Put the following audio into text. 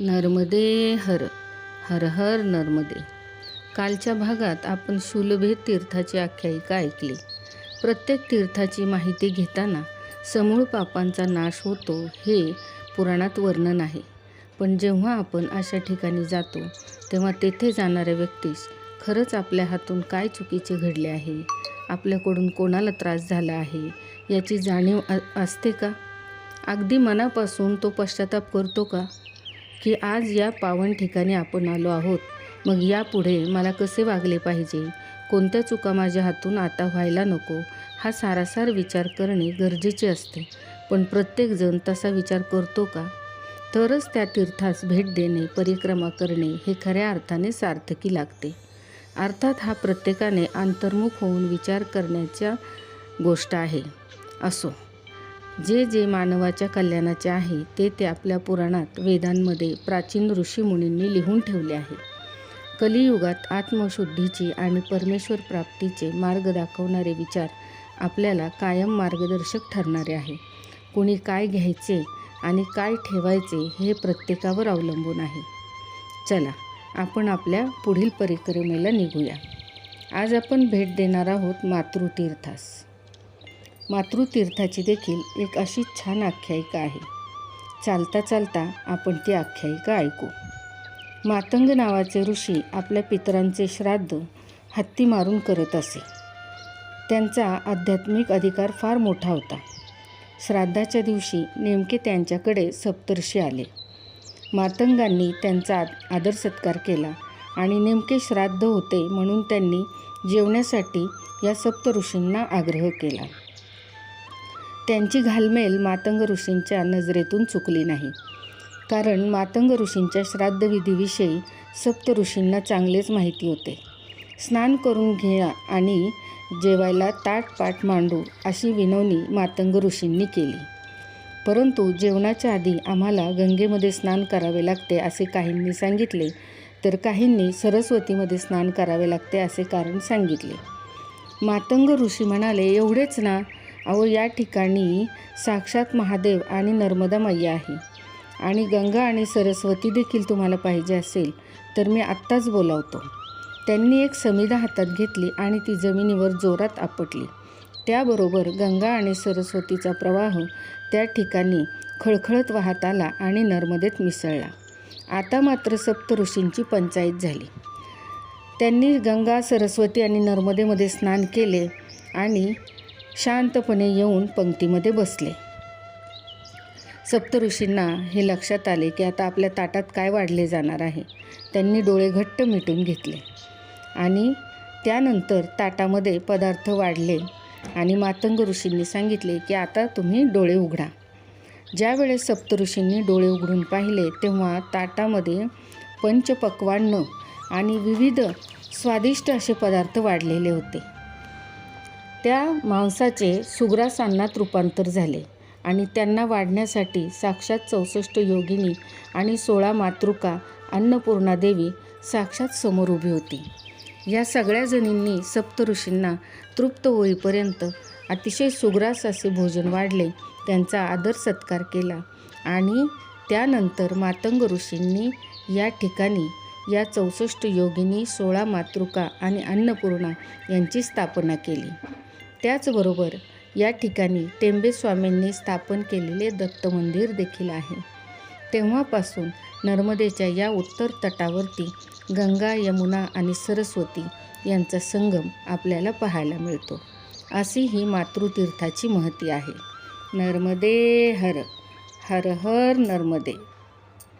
नर्मदे हर हर हर नर्मदे. कालच्या भागात आपण सुलभे तीर्थाची आख्यायिका ऐकली. प्रत्येक तीर्थाची माहिती घेताना समूळ पापांचा नाश होतो हे पुराणात वर्णन आहे. पण जेव्हा आपण अशा ठिकाणी जातो तेव्हा तेथे जाणाऱ्या व्यक्तीस खरंच आपल्या हातून काय चुकीचे घडले आहे? आपल्याकडून कोणाला त्रास झाला आहे? याची जाणीव असते का? अगदी मनापासून तो पश्चाताप करतो का? की आज या पावन ठिकाणी आपण आलो आहोत. मग यापुढे मला कसे वागले पाहिजे? कोणत्या चुका माझ्या हातून आता व्हायला नको? हा सारासार विचार करणे गरजेचे असते. पण प्रत्येकजण तसा विचार करतो का? तरच त्या तीर्थास भेट देणे परिक्रमा करणे हे खऱ्या अर्थाने सार्थकी लागते. अर्थात हा प्रत्येकाने अंतर्मुख होऊन विचार करण्याच्या गोष्ट आहे. असो. जे जे मानवाच्या कल्याणाचे आहे ते ते आपल्या पुराणात वेदांमध्ये प्राचीन ऋषीमुनींनी लिहून ठेवले आहे. कलियुगात आत्मशुद्धीची आणि परमेश्वर प्राप्तीचे मार्ग दाखवणारे विचार आपल्याला कायम मार्गदर्शक ठरणारे आहे. कुणी काय घ्यायचे आणि काय ठेवायचे हे प्रत्येकावर अवलंबून आहे. चला आपण आपल्या पुढील परिक्रमेला निघूया. आज आपण भेट देणार आहोत मातृतीर्थास. मातृतीर्थाची देखील एक अशी छान आख्यायिका आहे. चालता चालता आपण ती आख्यायिका ऐकू. मातंग नावाचे ऋषी आपल्या पितरांचे श्राद्ध हत्ती मारून करत असे. त्यांचा आध्यात्मिक अधिकार फार मोठा होता. श्राद्धाच्या दिवशी नेमके त्यांच्याकडे सप्तर्षी आले. मातंगांनी त्यांचा आदर सत्कार केला आणि नेमके श्राद्ध होते म्हणून त्यांनी जेवण्यासाठी या सप्तऋषींना आग्रह केला. त्यांची घालमेल मातंग ऋषींच्या नजरेतून चुकली नाही. कारण मातंग ऋषींच्या श्राद्धविधीविषयी सप्त ऋषींना चांगलेच माहिती होते. स्नान करून घ्या आणि जेवायला ताटपाट मांडू अशी विनवणी मातंग ऋषींनी केली. परंतु जेवणाच्या आधी आम्हाला गंगेमध्ये स्नान करावे लागते असे काहींनी सांगितले तर काहींनी सरस्वतीमध्ये स्नान करावे लागते असे कारण सांगितले. मातंग ऋषी म्हणाले एवढेच ना अहो या ठिकाणी साक्षात महादेव आणि नर्मदा मैया आहे. आणि गंगा आणि सरस्वती देखील तुम्हाला पाहिजे असेल तर मी आत्ताच बोलावतो. त्यांनी एक समिधा हातात घेतली आणि ती जमिनीवर जोरात आपटली. त्याबरोबर गंगा आणि सरस्वतीचा प्रवाह त्या ठिकाणी खळखळत वाहत आला आणि नर्मदेत मिसळला. आता मात्र सप्त ऋषींची पंचायत झाली. त्यांनी गंगा सरस्वती आणि नर्मदेमध्ये स्नान केले आणि शांतपणे येऊन पंक्तीमध्ये बसले. सप्तऋषींना हे लक्षात आले की आता आपल्या ताटात काय वाढले जाणार आहे त्यांनी डोळे घट्ट मिटून घेतले. आणि त्यानंतर ताटामध्ये पदार्थ वाढले आणि मातंग ऋषींनी सांगितले की आता तुम्ही डोळे उघडा. ज्यावेळेस सप्तऋषींनी डोळे उघडून पाहिले तेव्हा ताटामध्ये पंचपक्वान्न आणि विविध स्वादिष्ट असे पदार्थ वाढलेले होते. त्या मांसाचे सुग्रास अन्नात रूपांतर झाले आणि त्यांना वाढण्यासाठी साक्षात चौसष्ट योगिनी आणि सोळा मातृका अन्नपूर्णा देवी साक्षात समोर उभी होती. या सगळ्या जणींनी सप्तऋषींना तृप्त होईपर्यंत अतिशय सुग्रास असे भोजन वाढले त्यांचा आदर सत्कार केला आणि त्यानंतर मातंग ऋषींनी या ठिकाणी या चौसष्ट योगिनी सोळा मातृका आणि अन्नपूर्णा यांची स्थापना केली. त्याचबरोबर या ठिकाणी टेंबेस्वामींनी स्थापन केलेले दत्त मंदिर देखील आहे. तेव्हापासून नर्मदेच्या या उत्तर तटावरती गंगा यमुना आणि सरस्वती यांचा संगम आपल्याला पाहायला मिळतो. अशी ही मातृतीर्थाची महती आहे. नर्मदे हर हर हर नर्मदे.